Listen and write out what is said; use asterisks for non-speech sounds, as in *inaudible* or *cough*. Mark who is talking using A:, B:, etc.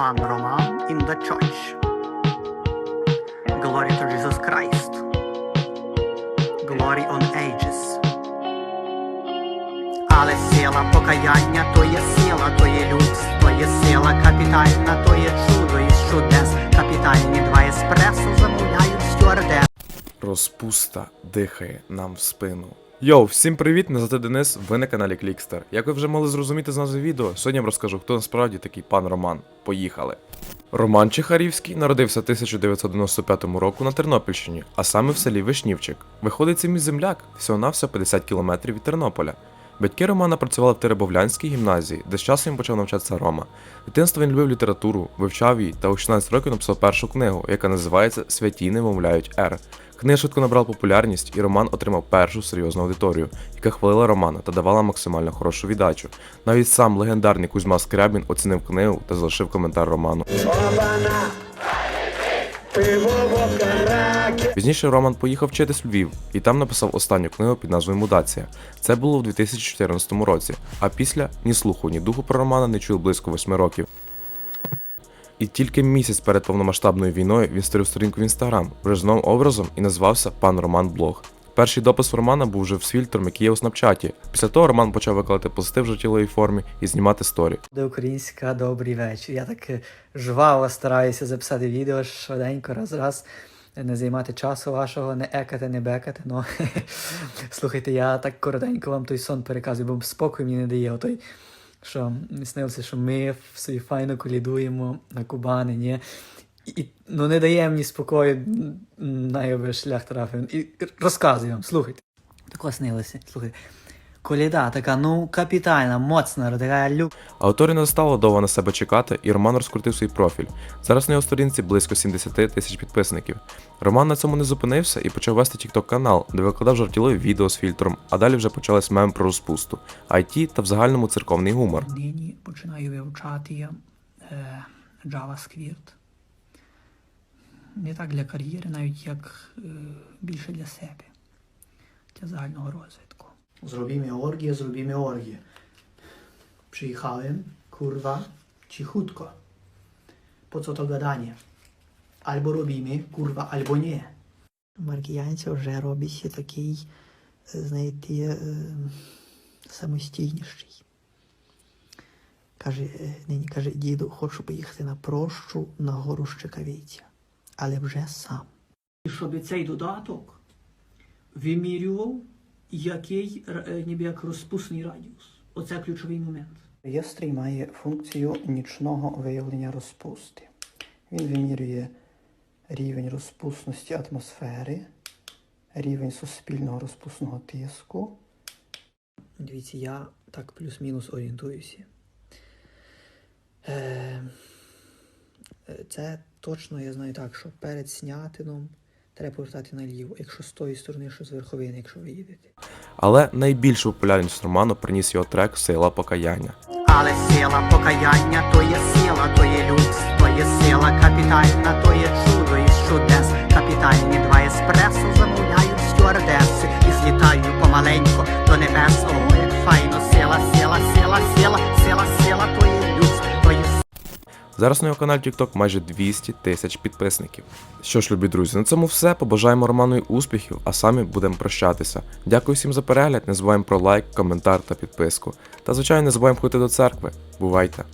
A: Pan Roman in the church. Glory to Jesus Christ. Glory on ages. Але сила покаяння то є сила, то є люкс, то є сила капітальна, то є чудо із чудес. Капітальні два еспресо замовляють стюардес.
B: Розпуста дихає нам в спину. Йоу, всім привіт! Мене Денис, ви на каналі Клікстер. Як ви вже могли зрозуміти з назви відео, сьогодні я вам розкажу, хто насправді такий пан Роман. Поїхали. Роман Чехарівський народився 1995 року на Тернопільщині, а саме в селі Вишнівчик. Виходить це мій земляк, всього навсього 50 кілометрів від Тернополя. Батьки Романа працювали в Теребовлянській гімназії, де з часом почав навчатися Рома. Дитинство він любив літературу, вивчав її та у 16 років написав першу книгу, яка називається Святі не мовляють Р. Книга швидко набрала популярність, і Роман отримав першу серйозну аудиторію, яка хвалила Романа та давала максимально хорошу віддачу. Навіть сам легендарний Кузьма Скрябін оцінив книгу та залишив коментар Роману. Пізніше Роман поїхав вчитись в Львів і там написав останню книгу під назвою Мудація. Це було в 2014 році. А після ні слуху, ні духу про Романа не чули близько восьми років. І тільки місяць перед повномасштабною війною він створив сторінку в інстаграм вже з новим образом і назвався Пан Роман Блог. Перший допис Романа був вже з фільтром, який є у Снапчаті. Після того Роман почав викладати пости в жартівливій формі і знімати сторі.
C: До українська добрий вечір. Я так е, жваво стараюся записати відео швиденько, раз раз. Не займати часу вашого, не екати, не бекати. Ну *laughs* слухайте, я так коротенько вам той сон переказую, бо спокою мені не дає. Отой, що снилося, що ми собі файно колідуємо на Кубани, ні. І ну не дає мені спокою, м, найби шлях трафив. І розказую вам, слухайте. Так снилося, слухайте. Коліда така, ну капітальна, моцна, така люк.
B: Ауторі не стало довго на себе чекати, і Роман розкрутив свій профіль. Зараз на його сторінці близько 70 тисяч підписників. Роман на цьому не зупинився і почав вести TikTok канал, де викладав жартівливі відео з фільтром, а далі вже почались мем про розпусту, IT та в загальному церковний гумор.
D: Нині починаю вивчати е, JavaScript. Не так для кар'єри, навіть як е, більше для себе, для загального розвитку.
E: Zrobimy orgię, zrobimy orgię. Przyjechałem, kurwa, cichutko. Po co to gadanie? Albo robimy, kurwa, albo nie.
F: Маркіянця вже робиться такий, е, знаєте, е, самостійніший. Каже, нині каже, діду, хочу поїхати на прощу на гору Щекавиця, але вже сам.
D: І щоб цей додаток вимірював, який е, ніби як розпусний радіус. Оце ключовий момент.
E: Реєстрій має функцію нічного виявлення розпусти. Він вимірює рівень розпусності атмосфери, рівень суспільного розпусного тиску.
C: Дивіться, я так плюс-мінус орієнтуюся. Це точно я знаю так, що перед снятином треба повертати наліво, якщо з тої сторони, що з верховини, якщо ви їдете.
B: Але найбільшу популярність Роману приніс його трек Сила покаяння.
A: Але сила покаяння то є сила, то є люкс, то є сила капітальна, то є чудо із чудес. Капітальні два еспресо замовляють стюардеси і злітаю помаленько
B: Зараз на його каналі TikTok майже 200 тисяч підписників. Що ж, любі друзі, на цьому все. Побажаємо Роману і успіхів, а самі будемо прощатися. Дякую всім за перегляд. Не забуваємо про лайк, коментар та підписку. Та звичайно не забуваємо ходити до церкви. Бувайте!